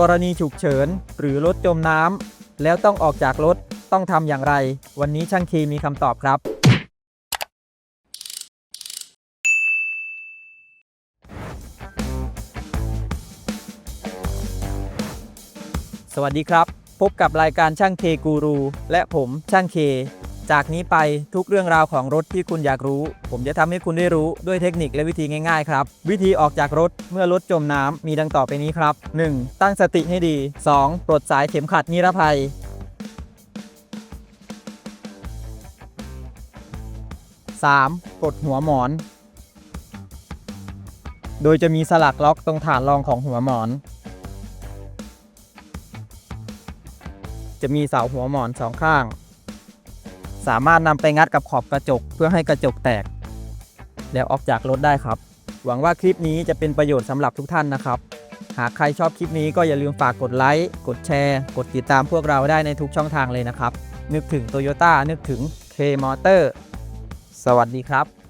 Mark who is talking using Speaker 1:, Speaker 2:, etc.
Speaker 1: กรณีฉุกเฉิน หรือรถจมน้ำแล้วต้องออกจากรถต้องทำอย่างไร วันนี้ช่างเคมีคำตอบครับ สวัสดีครับ พบกับรายการช่างเคกูรู และผมช่างเค จากนี้ไปทุกเรื่องราวของรถที่คุณอยากรู้ ผมจะทำให้คุณได้รู้ด้วยเทคนิคและวิธีง่ายๆครับ วิธีออกจากรถเมื่อรถจมน้ำมีดังต่อไปนี้ครับ 1. ตั้งสติให้ดี 2. ปลดสายเข็มขัดนิรภัย 3. ปลดหัวหมอน โดยจะมีสลักล็อกตรงฐานรองของหัวหมอน จะมีเสาหัวหมอนสองข้าง สามารถนำไปงัดกับขอบกระจกเพื่อให้กระจกแตก แล้วออกจากรถได้ครับ หวังว่าคลิปนี้จะเป็นประโยชน์สำหรับทุกท่านนะครับ หากใครชอบคลิปนี้ก็อย่าลืมฝากกดไลค์กดแชร์ กดติดตามพวกเราได้ในทุกช่องทางเลยนะครับ นึกถึง Toyota นึกถึง K Motor สวัสดีครับ